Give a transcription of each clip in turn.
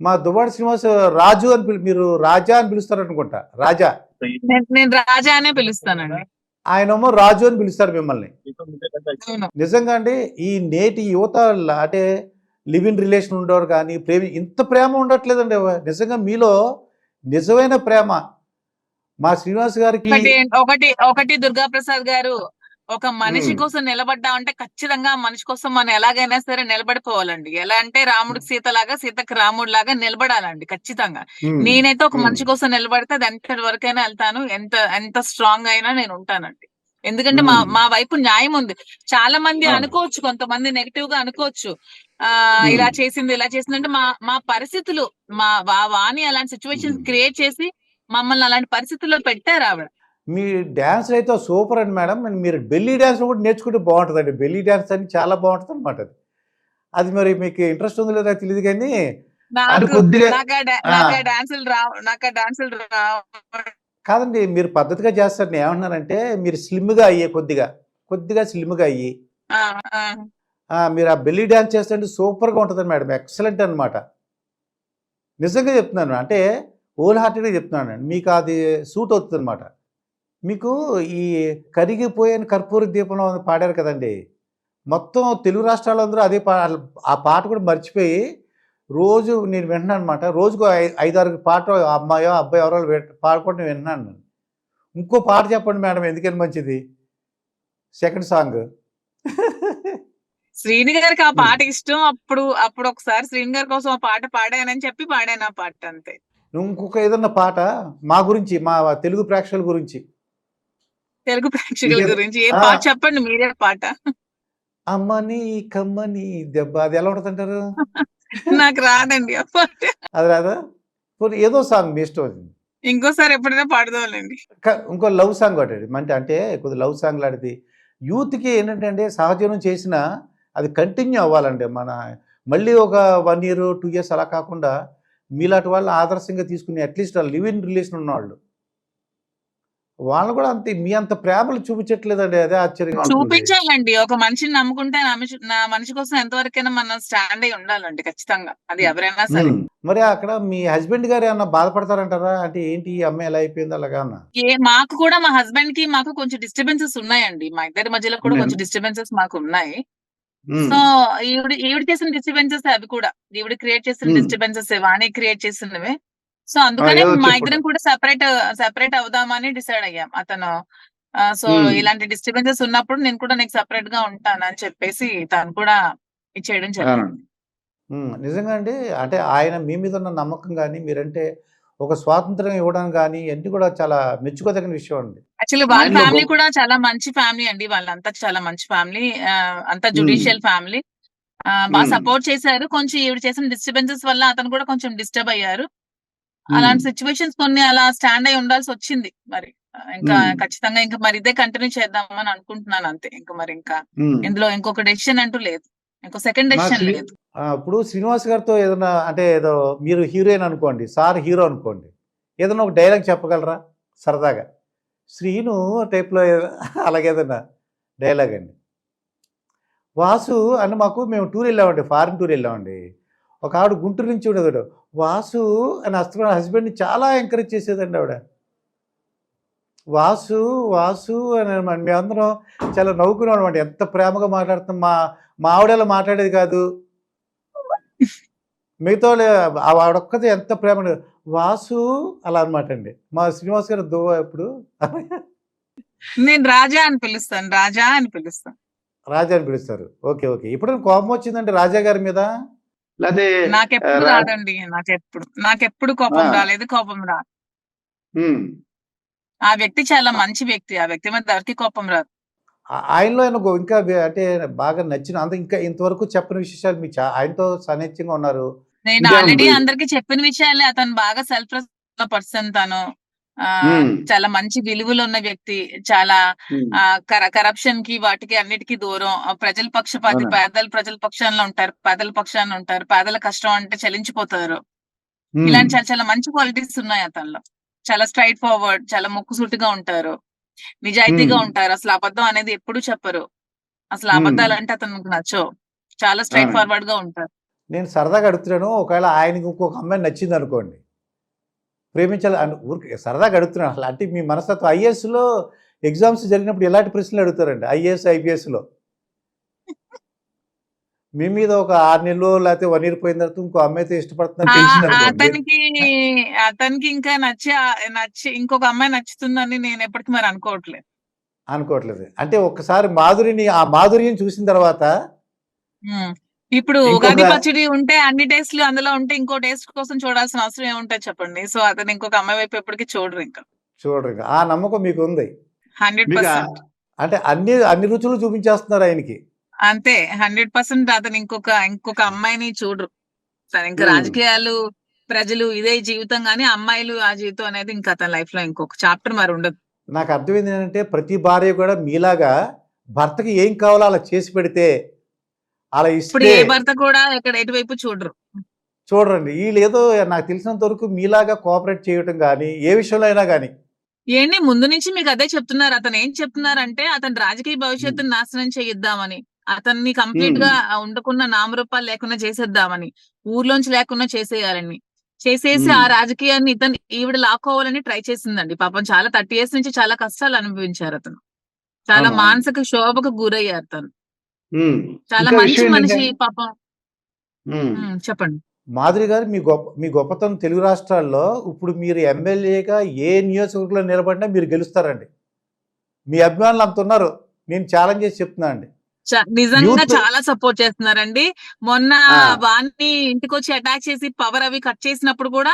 మా దువ్వాడ శ్రీనివాస్ రాజు అని పిలు మీరు రాజా అని పిలుస్తారు అనుకుంటా రాజా. నేను- రాజా అనే పిలుస్తానండి. ఆయనేమో రాజు అని పిలుస్తారు మిమ్మల్ని. నిజంగా అండి ఈ నేటి యువత అంటే లివ్ ఇన్ రిలేషన్ ఉండేవారు కానీ ప్రేమ ఇంత ప్రేమ ఉండట్లేదండి. నిజంగా మీలో నిజమైన ప్రేమ. మా శ్రీనివాస్ గారికి ఒకటి ఒకటి దుర్గా ప్రసాద్ గారు ఒక మనిషి. కోసం నిలబడ్డా అంటే ఖచ్చితంగా ఆ మనిషి కోసం మనం ఎలాగైనా సరే నిలబడిపోవాలండి ఎలా అంటే రాముడికి సీత లాగా సీతకి రాముడు లాగా నిలబడాలండి ఖచ్చితంగా నేనైతే ఒక. మనిషి కోసం నిలబడితే అది ఎంత వరకైనా వెళ్తాను ఎంత ఎంత స్ట్రాంగ్ అయినా నేను ఉంటానండి ఎందుకంటే మా. మా వైపు న్యాయం ఉంది చాలా మంది. అనుకోవచ్చు కొంతమంది నెగిటివ్గా అనుకోవచ్చు ఆ. ఇలా చేసింది ఇలా చేసింది అంటే మా మా పరిస్థితులు మా వాణి అలాంటి సిచ్యువేషన్స్ మ్మ్. క్రియేట్ చేసి మమ్మల్ని అలాంటి పరిస్థితుల్లో పెట్టారు ఆవిడ మీ డ్యాన్స్ అయితే సూపర్ అండి మేడం. మీరు బెల్లీ డ్యాన్స్ కూడా నేర్చుకుంటే బాగుంటుందండి. బెల్లీ డ్యాన్స్ అని చాలా బాగుంటుంది అనమాట అది. అది మరి మీకు ఇంట్రెస్ట్ ఉందో లేదో తెలియదు కానీ కాదండి మీరు పద్ధతిగా చేస్తారు. నేను ఏమంటున్నానంటే మీరు స్లిమ్గా అయ్యే కొద్దిగా కొద్దిగా స్లిమ్గా అయ్యి ఆ, ఆ. ఆ, మీరు ఆ బెల్లీ డ్యాన్స్ చేస్తుంటే సూపర్గా ఉంటుంది మేడం. ఎక్సలెంట్ అనమాట నిజంగా చెప్తున్నాను. అంటే హోల్ హార్టెడ్గా చెప్తున్నాను మీకు అది సూట్ అవుతుంది అనమాట మీకు ఈ కరిగిపోయిన కర్పూర దీపంలో పాడారు కదండి. మొత్తం తెలుగు రాష్ట్రాలందరూ అదే పా ఆ పాట కూడా మర్చిపోయి రోజు నేను వింటున్నాను అనమాట రోజుకు ఐదారు పాట అమ్మాయో అబ్బాయి ఎవరో పాడుకుంటూ వింటున్నాను నేను ఇంకో పాట చెప్పండి మేడం ఎందుకని మంచిది? Second song. శ్రీని గారికి ఆ పాట ఇష్టం. అప్పుడు అప్పుడు ఒకసారి శ్రీని గారి కోసం ఆ పాట పాడానని చెప్పి పాడాను ఆ పాట అంతే. ఇంకొక ఏదన్నా పాట మా గురించి మా తెలుగు ప్రేక్షకుల గురించి. తెలుగు ప్రేక్షకుల గురించి ఏ. పాట చెప్పండి మీరే పాట. అమ్మని కమ్మని దెబ్బ అది ఎలా ఉంటుంది అంటారు నాకు రాదండి ఆ పాట. అది రాదా? ఏదో సాంగ్ మీ ఇష్టం ఇంకోసారి ఎప్పుడైనా పాడదాంలేండి క- ఇంకో లవ్ సాంగ్ ఒకటి అంటే అంటే కొద్ది లవ్ సాంగ్ లాంటిది. యూత్కి ఏంటంటే సహజీవనం చేసిన అది కంటిన్యూ అవ్వాలండి. మన మళ్ళీ ఒక వన్ ఇయర్ టూ ఇయర్స్ అలా కాకుండా మీలాంటి వాళ్ళు ఆదర్శంగా తీసుకుని అట్లీస్ట్ లివ్ ఇన్ రిలేషన్ ఉన్నవాళ్ళు వాళ్ళు కూడా అంతే మీ అంత ప్రేమలు చూపించట్లేదండి. అదే ఆశ్చర్యంగా ఉంటుంది. చూపించాలండి. ఒక మనిషిని నమ్ముకుంటే నా మనిషి కోసం ఎంతవరకైనా మనం స్టాండ్ అయి ఉండాలండి ఖచ్చితంగా. అది ఎవరైనా సరే. మరి అక్కడ మీ హస్బెండ్ గారు ఏమన్నా బాధపడతారంటారా? అంటే ఏంటి ఈ అమ్మాయి ఎలా అయిపోయింది అలాగా ఏ మాకు కూడా మా హస్బెండ్కి మాకు కొంచెం డిస్టర్బెన్సెస్ ఉన్నాయండి. మా ఇద్దరి మధ్యలో కూడా. కొంచెం డిస్టర్బెన్సెస్ మాకు ఉన్నాయి. సో ఈవిడ ఈవిడ చేసిన డిస్టర్బెన్సెస్ అవి కూడా. ఈవిడ క్రియేట్ చేసిన. డిస్టర్బెన్సెస్ వాణి క్రియేట్ చేసినవే. సో అందుకనే మా. ఇద్దరం కూడా సెపరేట్ సెపరేట్ అవుదామని డిసైడ్ అయ్యాం అతను. సో. ఇలాంటి డిస్టర్బెన్సెస్ ఉన్నప్పుడు నేను కూడా నీకు సెపరేట్గా ఉంటాను అని చెప్పేసి తను కూడా ఇచ్చేయడం జరిగింది. నిజంగా అండి అంటే ఆయన మీ మీద ఉన్న నమ్మకం కానీ మీరంటే ఒక స్వాతంత్రం ఇవ్వడం కానీ అన్ని కూడా చాలా మెచ్చుకోదగిన విషయం అండి. యాక్చువల్లీ వాళ్ళ ఫ్యామిలీ కూడా చాలా మంచి ఫ్యామిలీ అండి వాళ్ళంతా చాలా మంచి ఫ్యామిలీ అంతా జుడిషియల్ ఫ్యామిలీ. బాగా. సపోర్ట్ చేశారు. కొంచెం ఈవిడ చేసిన డిస్టర్బెన్సెస్ వల్ల అతను కూడా కొంచెం డిస్టర్బ్ అయ్యారు. అలాంటి సిచ్యువేషన్స్ కొన్ని అలా స్టాండ్ అయి ఉండాల్సి వచ్చింది. మరి ఇంకా Hmm. ఖచ్చితంగా ఇంకా మరి ఇదే కంటిన్యూ చేద్దామని అనుకుంటున్నాను అంతే. ఇంకా మరి ఇంకా ఉమ్. ఇందులో ఇంకొక డెసిషన్ అంటూ లేదు. ఇంకో సెకండ్ డెసిషన్ లేదు. ఇప్పుడు శ్రీనివాస్ గారితో ఏదైనా అంటే ఏదో మీరు హీరోయిన్ అనుకోండి సార్ హీరో అనుకోండి ఏదైనా ఒక డైలాగ్ చెప్పగలరా? సరదాగా. శ్రీను టైప్లో అలాగేదన్నా డైలాగ్ అండి. వాసు అని మాకు మేము టూర్ వెళ్ళామండి ఫారిన్ టూర్ వెళ్ళామండి. ఒక ఆవిడ గుంటూరు నుంచి ఉండేది వాసు అని హస్బెండ్ హస్బెండ్ని చాలా ఎంకరేజ్ చేసేదండి ఆవిడ. వాసు వాసు అని మేమందరం చాలా నవ్వుకున్నాం అనమాట ఎంత ప్రేమగా మాట్లాడుతున్నాం మా మా ఆవిడ అలా మాట్లాడేది కాదు. మిగతా ఆవిడొక్కది ఎంత ప్రేమ వాసు అలా అనమాట అండి. మా శ్రీనివాస్ గారు దువ్వ ఎప్పుడు? నేను రాజా అని పిలుస్తాను. రాజా అని పిలుస్తాను. రాజా అని పిలుస్తారు. Okay okay. ఇప్పుడు కోపం వచ్చిందండి రాజా గారి మీద? లేకపోతే నాకెప్పుడు రాదండి నాకెప్పుడు నాకెప్పుడు కోపం. రాలేదు కోపం రా ఆ వ్యక్తి చాలా మంచి వ్యక్తి ఆ వ్యక్తి మీద ఎవరికి కోపం రాదు ఆయనలో ఆయన గో- ఇంకా అంటే బాగా నచ్చిన అంత ఇంకా ఇంతవరకు చెప్పని విశేషాలు మీ చా- ఆయనతో సన్నిహితంగా ఉన్నారు నేను ఆల్రెడీ. అందరికి చెప్పిన విషయాలే అతను బాగా సెల్ఫ్ పర్సన్ తను ఆ. చాలా మంచి విలువలు ఉన్న వ్యక్తి చాలా కరప్షన్కి వాటికి అన్నిటికీ దూరం ఆ, ప్రజల పక్షపాతి. పేదల ప్రజల పక్షాన ఉంటారు పేదల పక్షాన ఉంటారు పేదల కష్టం అంటే చలించిపోతారు. ఇలాంటి చాలా చాలా మంచి క్వాలిటీస్ ఉన్నాయి అతనిలో చాలా స్ట్రైట్ ఫార్వర్డ్ చాలా ముక్కుసూటిగా ఉంటారు నిజాయితీగా. ఉంటారు అసలు అబద్ధం అనేది ఎప్పుడు చెప్పరు అసలు. అబద్ధాలు అంటే అతనికి నచ్చవు చాలా స్ట్రైట్. ఫార్వర్డ్గా ఉంటారు నేను సరదాగా అడుగుతున్నాను ఒకవేళ ఆయనకి ఇంకొక అమ్మాయి నచ్చింది అనుకోండి ప్రేమించాలి అను ఊరికి సరదాగా అడుగుతున్నాను అసలు అంటే మీ మనస్తత్వం ఐఏఎస్లో ఎగ్జామ్స్ జరిగినప్పుడు ఎలాంటి ప్రశ్నలు అడుగుతారండి? ఐఏఎస్ ఐపీఎస్లో? మీ మీద ఒక ఆరు నెలలు లేకపోతే వన్ ఇయర్ పోయిన తర్వాత ఇంకో అమ్మాయితో అనుకోండి అతనికి అతనికి ఇంకా నచ్చి నచ్చి ఇంకొక అమ్మాయి నచ్చుతుందని నేను ఎప్పటికీ మరి అనుకోవట్లేదు. అనుకోవట్లేదు. అంటే ఒక్కసారి మాధురిని ఆ మాధుర్యం చూసిన తర్వాత. ఇప్పుడు ఉగాది పచ్చడి ఉంటే అన్ని టేస్ట్లు అందులో ఉంటే ఇంకో టేస్ట్ కోసం చూడాల్సిన అవసరం ఏముంటుంది చెప్పండి? సో అతను ఇంకొక అమ్మాయి వైపు ఎప్పటికీ చూడరు ఇంకా. చూడరు ఇంకా. ఆ నమ్మకం మీకు ఉంది హండ్రెడ్ పర్సెంట్. అంటే అన్ని అన్ని రుచులు చూపించేస్తున్నారు ఆయనకి. అంతే. హండ్రెడ్ పర్సెంట్ అతను ఇంకొక ఇంకొక అమ్మాయిని చూడరు. సరే ఇంకా. రాజకీయాలు ప్రజలు ఇదే జీవితం గానీ అమ్మాయిలు ఆ జీవితం అనేది ఇంకా అతని లైఫ్లో ఇంకొక చాప్టర్ మరి ఉండదు. నాకు అర్థమైంది ఏంటంటే ప్రతి భార్య కూడా మీలాగా భర్తకి ఏం కావాలో అలా చేసి పెడితే అలా ఇప్పుడు ఏ భర్త కూడా ఇక్కడ ఎటువైపు చూడరు. చూడండి వీళ్ళు ఏదో నాకు తెలిసినంత వరకు మీలాగా కోఆపరేట్ చేయటం కానీ ఏ విషయంలో అయినా కానీ ఏంటి ముందు నుంచి మీకు అదే చెప్తున్నారు. అతను ఏం చెప్తున్నారంటే అతని రాజకీయ భవిష్యత్తును నాశనం చేయిద్దామని అతన్ని కంప్లీట్గా ఉండకున్న నామరూపాలు లేకుండా చేసేద్దామని ఊర్లోంచి లేకుండా చేసేయాలని చేసేసి ఆ. రాజకీయాన్ని ఇతను ఈవిడ లాక్కోవాలని ట్రై చేసిందండి. పాపం చాలా థర్టీ ఇయర్స్ నుంచి చాలా కష్టాలు అనుభవించారు అతను. చాలా. మానసిక శోభకు గురయ్యారు తను. చాలా మంచి మనిషి పాపం. చెప్పండి. మాధురి గారు మీ గొప్ప మీ గొప్పతనం తెలుగు రాష్ట్రాల్లో ఇప్పుడు మీరు ఎమ్మెల్యేగా ఏ నియోజకవర్గంలో నిలబడినా మీరు గెలుస్తారండి. మీ అభిమానులు అంత ఉన్నారు. నేను ఛాలెంజ్ చేసి చెప్తున్నా అండి. నిజంగా చాలా సపోర్ట్ చేస్తున్నారండి మొన్న. వాణ్ణి ఇంటికి వచ్చి అటాక్ చేసి పవర్ అవి కట్ చేసినప్పుడు కూడా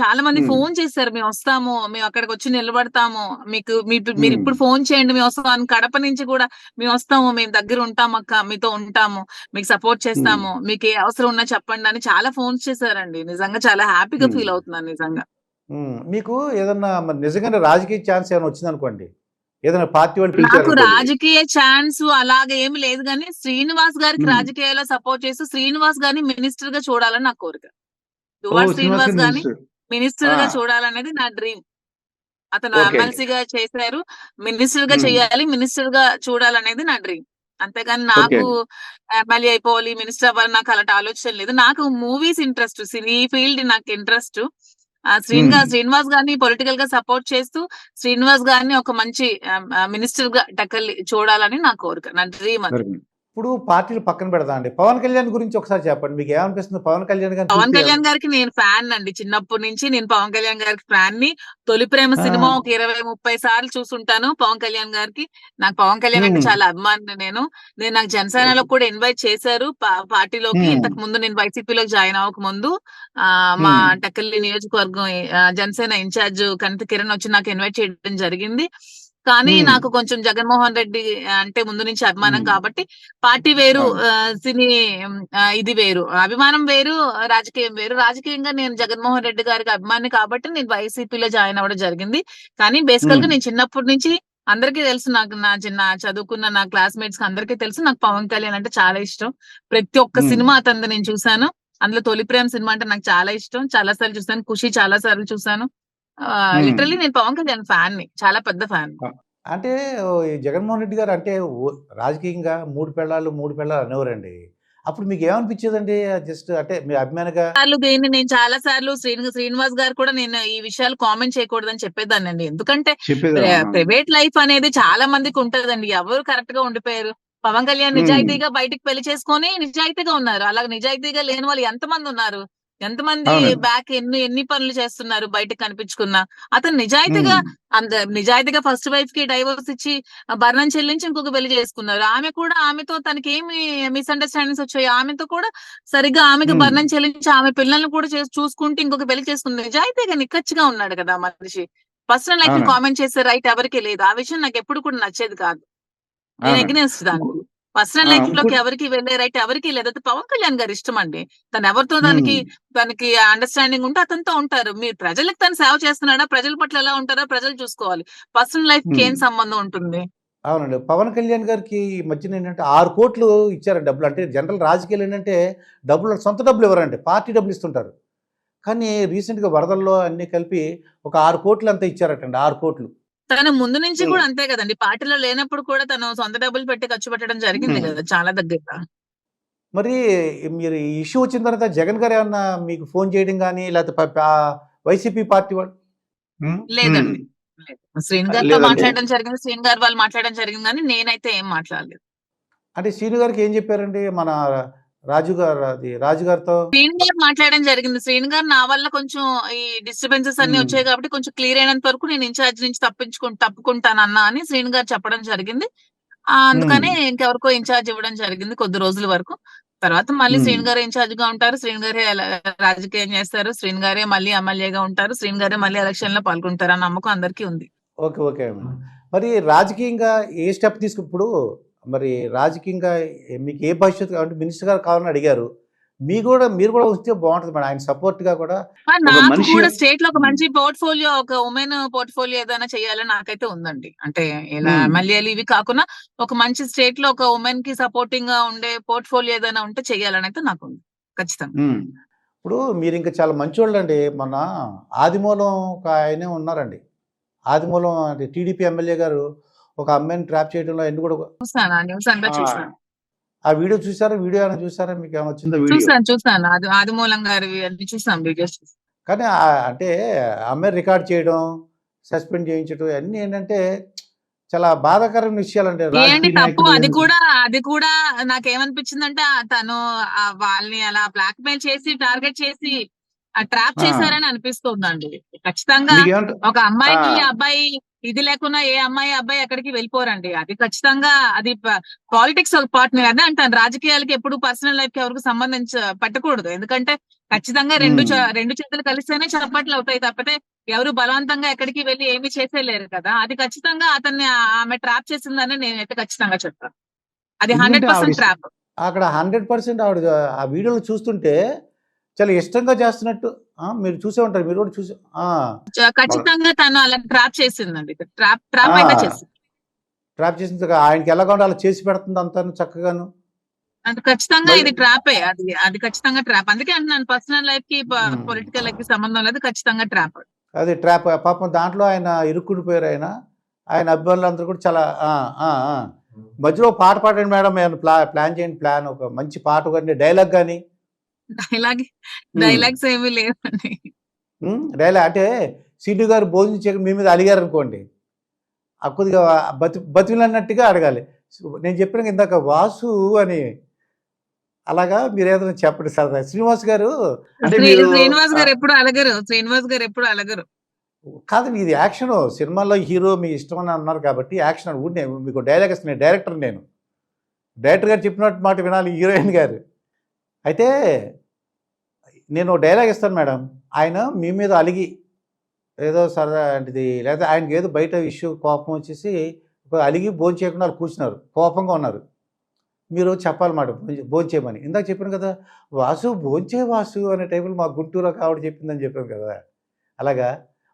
చాలా మంది. ఫోన్ చేశారు మేము వస్తాము మేము అక్కడికి వచ్చి నిలబడతాము మీకు మీరు. ఇప్పుడు ఫోన్ చేయండి మేము వస్తాం కడప నుంచి కూడా మేము వస్తాము మేము దగ్గర ఉంటాం అక్క మీతో ఉంటాము మీకు సపోర్ట్ చేస్తాము మీకు ఏ అవసరం ఉన్నా చెప్పండి అని చాలా ఫోన్స్ చేశారండి నిజంగా చాలా హ్యాపీగా. ఫీల్ అవుతున్నాను నిజంగా మీకు ఏదన్నా నిజంగానే రాజకీయ ఛాన్స్ ఏమైనా వచ్చింది అనుకోండి ఏదైనా పార్టీ వాళ్ళు పిలిచారు నాకు. రాజకీయ ఛాన్స్ అలాగే ఏమి లేదు కానీ శ్రీనివాస్ గారికి. రాజకీయాల్లో సపోర్ట్ చేస్తూ శ్రీనివాస్ గారిని మినిస్టర్గా చూడాలని నా కోరిక శ్రీనివాస్ గారిని మినిస్టర్. గా. చూడాలనేది నా డ్రీమ్ అతను. ఎమ్మెల్సీ గా చేశారు మినిస్టర్గా. చేయాలి మినిస్టర్గా చూడాలనేది నా డ్రీమ్ అంతేగాని నాకు ఎమ్మెల్యే అయిపోవాలి మినిస్టర్ అవ్వాలి నాకు అలాంటి ఆలోచన లేదు నాకు మూవీస్ ఇంట్రెస్ట్ ఈ ఫీల్డ్ నాకు ఇంట్రెస్ట్ శ్రీన్గా Hmm. శ్రీనివాస్ గారిని పొలిటికల్గా సపోర్ట్ చేస్తూ శ్రీనివాస్ గారిని ఒక మంచి మినిస్టర్గా టక్కల్లి చూడాలని నా కోరిక నా డ్రీమ్ అది. ఇప్పుడు పార్టీలు పక్కన పెడదాం అండి. పవన్ కళ్యాణ్ గురించి ఒకసారి చెప్పండి. మీకు ఏమనిపిస్తుంది? పవన్ కళ్యాణ్ గారిని పవన్ కళ్యాణ్ గారికి నేను ఫ్యాన్ అండి. చిన్నప్పటి నుంచి నేను పవన్ కళ్యాణ్ గారికి ఫ్యాన్ని. తొలి ప్రేమ. సినిమా ఒక ఇరవై ముప్పై సార్లు చూసుంటాను పవన్ కళ్యాణ్ గారికి. నాకు పవన్ కళ్యాణ్ అంటే. చాలా అభిమాని నేను. నేను నాకు జనసేనలో కూడా ఇన్వైట్ చేశారు. పార్టీలోకి. ఇంతకు ముందు నేను వైసీపీలోకి జాయిన్ అవ్వక ముందు. ఆ మా. టెక్కల్లి నియోజకవర్గం జనసేన ఇన్ఛార్జ్ కనిత కిరణ్ వచ్చి నాకు ఇన్వైట్ చేయడం జరిగింది. కానీ. నాకు కొంచెం జగన్మోహన్ రెడ్డి అంటే ముందు నుంచి అభిమానం. కాబట్టి పార్టీ వేరు సినీ ఇది వేరు. అభిమానం వేరు రాజకీయం వేరు. రాజకీయంగా నేను జగన్మోహన్ రెడ్డి గారికి అభిమాని కాబట్టి నేను వైసీపీలో జాయిన్ అవ్వడం జరిగింది. కానీ బేసికల్గా. నేను చిన్నప్పటి నుంచి అందరికీ తెలుసు నాకు నా చిన్న చదువుకున్న నా క్లాస్మేట్స్కి అందరికీ తెలుసు నాకు పవన్ కళ్యాణ్ అంటే చాలా ఇష్టం. ప్రతి ఒక్క. సినిమా అతనిది నేను చూసాను అందులో తొలి ప్రేమ సినిమా అంటే నాకు చాలా ఇష్టం. చాలా సార్లు చూసాను ఖుషి చాలా సార్లు చూసాను లిటరల్లీ నేను పవన్ కళ్యాణ్ ఫ్యాన్ని చాలా పెద్ద ఫ్యాన్. అంటే జగన్మోహన్ రెడ్డి గారు అంటే రాజకీయంగా మూడు పెళ్ళాలు మూడు పెళ్ళాలు అనేవారండి. అప్పుడు మీకు ఏమనిపించేదండి? జస్ట్ అంటే మీ అభిమానిగా సార్లు దీన్ని నేను చాలా సార్లు శ్రీని శ్రీనివాస్ గారు కూడా నేను ఈ విషయాలు కామెంట్ చేయకూడదని చెప్పేదాన్ని. అండి ఎందుకంటే ప్రైవేట్ లైఫ్ అనేది చాలా మందికి ఉంటదండి. ఎవరు కరెక్ట్గా ఉండిపోయారు. పవన్ కళ్యాణ్. నిజాయితీగా బయటికి పెళ్ళి చేసుకొని నిజాయితీగా ఉన్నారు. అలాగే నిజాయితీగా లేని వాళ్ళు ఎంతమంది ఉన్నారు? ఎంతమంది. బ్యాక్ ఎన్ని ఎన్ని పనులు చేస్తున్నారు బయటకు కనిపించుకున్నా అతను నిజాయితీగా అంత నిజాయితీగా ఫస్ట్ వైఫ్కి డైవోర్స్ ఇచ్చి భరణం చెల్లించి ఇంకొక పెళ్ళి చేసుకున్నారు ఆమె కూడా ఆమెతో తనకి ఏమి మిస్అండర్స్టాండింగ్స్ వచ్చాయి ఆమెతో కూడా సరిగ్గా ఆమెకి. భరణం చెల్లించి ఆమె పిల్లల్ని కూడా చేసి చూసుకుంటూ ఇంకొక పెళ్ళి చేసుకుంది నిజాయితీగా నిక్కచ్చిగా ఉన్నాడు కదా మనిషి పర్సనల్ లైఫ్. కామెంట్ చేసే రైట్ ఎవరికి లేదు ఆ విషయం నాకు ఎప్పుడు కూడా నచ్చేది కాదు నేను. ఎగ్నెస్ట్ దానికి పర్సనల్ లైఫ్లోకి ఎవరికి వెళ్ళే రైట్ ఎవరికి లేదు. అయితే పవన్ కళ్యాణ్ గారు ఇష్టం అండి తను ఎవరితో దానికి తనకి అండర్స్టాండింగ్ ఉంటే అతనితో ఉంటారు. మీరు ప్రజలకు తను సేవ చేస్తున్నాడా? ప్రజల పట్ల ఎలా ఉంటారో ప్రజలు చూసుకోవాలి. పర్సనల్ లైఫ్కి ఏం. సంబంధం ఉంటుంది? అవునండి. పవన్ కళ్యాణ్ గారికి ఈ మధ్యన ఏంటంటే ఆరు కోట్లు ఇచ్చారు డబ్బులు. అంటే జనరల్ రాజకీయాలు ఏంటంటే డబ్బులు సొంత డబ్బులు ఇవ్వరండి. పార్టీ డబ్బులు ఇస్తుంటారు. కానీ రీసెంట్గా వరదల్లో అన్ని కలిపి ఒక ఆరు కోట్లు అంతా ఇచ్చారటండి. ఆరు కోట్లు. తను ముందు నుంచి. కూడా అంతే కదండి పార్టీలో లేనప్పుడు కూడా తను సొంత డబ్బులు పెట్టి ఖర్చు పెట్టడం జరిగింది. కదా చాలా దగ్గర మరి మీరు ఇష్యూ వచ్చిన తర్వాత జగన్ గారు ఏమన్నా మీకు ఫోన్ చేయడం కానీ లేకపోతే వైసీపీ పార్టీ వాళ్ళు లేదండి లేదు. శ్రీను గారితో లేదండి. మాట్లాడడం జరిగింది శ్రీను గారు వాళ్ళు మాట్లాడడం జరిగింది కానీ నేనైతే ఏం మాట్లాడలేదు అంటే శ్రీను గారికి ఏం చెప్పారండి మన రాజు గారు అది రాజు గారితో శ్రీను గారు మాట్లాడడం జరిగింది. శ్రీను గారు నా వల్ల కొంచెం ఈ డిస్టర్బెన్సెస్ అన్ని. వచ్చాయి కాబట్టి కొంచెం క్లియర్ అయినంత వరకు నేను ఇన్ఛార్జ్ నుంచి తప్పించుకు తప్పుకుంటాను అన్నా అని శ్రీను గారు చెప్పడం జరిగింది. అందుకని ఇంకెవరికో ఇన్ఛార్జ్ ఇవ్వడం జరిగింది కొద్ది రోజుల వరకు. తర్వాత మళ్ళీ. శ్రీను గారు ఇన్ఛార్జ్గా ఉంటారు. శ్రీను గారే రాజకీయం చేస్తారు. శ్రీను గారే మళ్ళీ ఎమ్మెల్యేగా ఉంటారు. శ్రీను గారే మళ్ళీ ఎలక్షన్లో పాల్గొంటారు అన్న నమ్మకం అందరికీ ఉంది. ఓకే ఓకే మరి రాజకీయంగా ఏ స్టెప్ తీసుకు ఇప్పుడు మరి రాజకీయంగా మీకు ఏ భవిష్యత్తు అంటే మినిస్టర్ గారు కావాలని అడిగారు. మీ కూడా మీరు కూడా వస్తే బాగుంటుంది మేడం. ఆయన సపోర్ట్గా కూడా కూడా స్టేట్లో ఒక మంచి పోర్ట్ఫోలియో ఒక ఉమెన్ పోర్ట్ఫోలియో ఏదైనా చేయాలని నాకైతే ఉందండి. అంటే ఇలా. ఎమ్మెల్యేలు ఇవి కాకుండా ఒక మంచి స్టేట్లో ఒక ఉమెన్కి సపోర్టింగ్గా ఉండే పోర్ట్ఫోలియో ఏదైనా ఉంటే చేయాలని అయితే నాకు ఉంది. ఖచ్చితంగా. ఇప్పుడు మీరు ఇంకా చాలా మంచోళ్ళు అండి మన ఆదిమూలం ఒక ఆయనే ఉన్నారండి. ఆదిమూలం అంటే టీడీపీ ఎమ్మెల్యే గారు ఒక అమ్మాయిని ట్రాప్ చేయడంలో ఎన్ని కూడా చూసాను? ఆ న్యూస్ అంతా ఆ, చూసాను? ఆ వీడియో చూసారా? వీడియో ఏమైనా చూసారా? మీకు ఏమైనా వచ్చిందా వీడియో. చూసాను చూసాను. అది ఆదిమూలం గారి అన్ని చూసాను వీడియోస్ కానీ అంటే అమ్మాయి రికార్డ్ చేయడం సస్పెండ్ చేయించడం అన్నీ ఏంటంటే చాలా బాధాకరమైన విషయాలండి ఏంటి రాజకీయ తప్పు? అది కూడా అది కూడా నాకేమనిపించిందంటే తను ఆ వాళ్ళని అలా బ్లాక్ మెయిల్ చేసి టార్గెట్ చేసి ట్రాప్. చేశారని అనిపిస్తుందండి. ఖచ్చితంగా ఒక అమ్మాయికి. అబ్బాయి ఇది లేకున్నా ఏ అమ్మాయి అబ్బాయి ఎక్కడికి వెళ్ళిపోరండి. అది ఖచ్చితంగా అది పాలిటిక్స్ ఒక పార్ట్ అదే అంటాను. రాజకీయాలకి ఎప్పుడు పర్సనల్ లైఫ్కి ఎవరికి సంబంధించ పెట్టకూడదు. ఎందుకంటే ఖచ్చితంగా రెండు. రెండు చేతులు కలిస్తేనే చప్పట్లు అవుతాయి తప్పితే ఎవరు బలవంతంగా ఎక్కడికి వెళ్ళి ఏమీ చేసేలేరు కదా. అది ఖచ్చితంగా అతన్ని ఆమె ట్రాప్ చేసిందని నేనైతే ఖచ్చితంగా చెప్తాను. అది హండ్రెడ్ పర్సెంట్ ట్రాప్. అక్కడ హండ్రెడ్ పర్సెంట్ ఆవిడ ఆ వీడియోలు చూస్తుంటే చాలా ఇష్టంగా చేస్తున్నట్టు. ఆ, మీరు చూసే ఉంటారు మీరు కూడా చూసి ఆ, ఖచ్చితంగా తను అలా ట్రాప్ చేసిందండి. ట్రాప్ ట్రాప్ చేసింది. ట్రాప్ చేసిన ఆయనకి ఎలాగో అలా చేసి పెడుతుంది అంతాను చక్కగాను. అది ఖచ్చితంగా ఇది ట్రాపే అది అది ఖచ్చితంగా ట్రాప్ అందుకే అంటున్నాను పర్సనల్ లైఫ్కి. పొలిటికల్ లైఫ్కి సంబంధం లేదు ఖచ్చితంగా ట్రాప్ అది ట్రాప్ పాపం దాంట్లో ఆయన ఇరుక్కుడిపోయారు ఆయన. ఆయన అభిమానులందరూ కూడా చాలా ఆ, ఆ, ఆ. మధ్యలో పాట పాడండి మేడం ప్లా ప్లాన్ చేయండి ప్లాన్. ఒక మంచి పాట కానీ డైలాగ్ కానీ డైలాగ్ డైలాగ్స్ ఏమీ లేవండి. డైలాగ్ అంటే సీటు గారు భోజనం చేయక మీ మీద అడిగారు అనుకోండి ఆ కొద్దిగా బతి బతిలన్నట్టుగా అడగాలి. నేను చెప్పిన ఇందాక వాసు అని అలాగా మీరు ఏదైనా చెప్పండి సరదా. శ్రీనివాస్ గారు అంటే శ్రీ- మీరు శ్రీనివాస్ గారు ఎప్పుడు అలగరు శ్రీనివాస్ గారు ఎప్పుడు అలగరు. కాదండి ఇది యాక్షన్. సినిమాలో హీరో మీ ఇష్టం అని అన్నారు కాబట్టి యాక్షన్ ఊరినే మీకు డైలాగ్ ఇస్తున్నాను డైరెక్టర్ నేను. డైరెక్టర్ గారు చెప్పినట్టు మాట వినాలి హీరోయిన్ గారు. అయితే నేను డైలాగ్ ఇస్తాను మేడం ఆయన మీ మీద అలిగి ఏదో సరదా అంటే లేదా ఆయనకి ఏదో బయట ఇష్యూ కోపం వచ్చేసి అలిగి భోజనం చేయకుండా వాళ్ళు కూర్చున్నారు. కోపంగా ఉన్నారు. మీరు చెప్పాలన్నమాట భోజనం చేయమని. ఇందాక చెప్పాను కదా వాసు భోంచే వాసు అనే టైపులో మా గుంటూరు కావడ చెప్పిందని చెప్పాను కదా. అలాగా?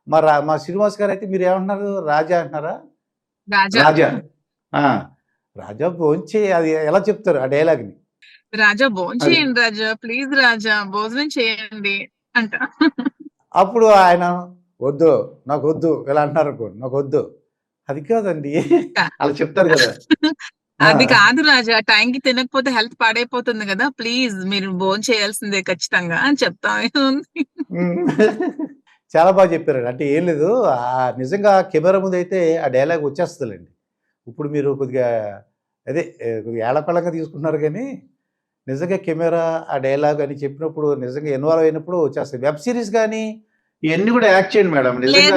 మా రా మా శ్రీనివాస్ గారు అయితే మీరు ఏమంటున్నారు? రాజా అంటున్నారా? రాజా. రాజా. భోంచే అది ఎలా చెప్తారు ఆ డైలాగ్ని రాజా భోజనం చేయండి రాజా ప్లీజ్ రాజా భోజనం చేయండి అంట. అప్పుడు ఆయన వద్దు నాకు వద్దు ఇలా అంటున్నారు అనుకోండి నాకు వద్దు అది కాదండి. అలా చెప్తారు కదా. అది. కాదు రాజా టైం కి తినకపోతే హెల్త్ పాడైపోతుంది కదా ప్లీజ్ మీరు భోజనం చేయాల్సిందే ఖచ్చితంగా అని చెప్తా ఉంది. చాలా బాగా చెప్పారండి. అంటే ఏం లేదు నిజంగా కెమెరా ముందు అయితే ఆ డైలాగ్ వచ్చేస్తుందండి. ఇప్పుడు మీరు కొద్దిగా అదే ఏ, కొద్దిగా తీసుకుంటున్నారు కానీ నిజంగా కెమెరా ఆ డైలాగ్ అని చెప్పినప్పుడు నిజంగా ఇన్వాల్వ్ అయినప్పుడు వచ్చేస్తాయి. వెబ్ సిరీస్ కానీ ఇవన్నీ కూడా యాక్ట్ చేయండి మేడం. నిజంగా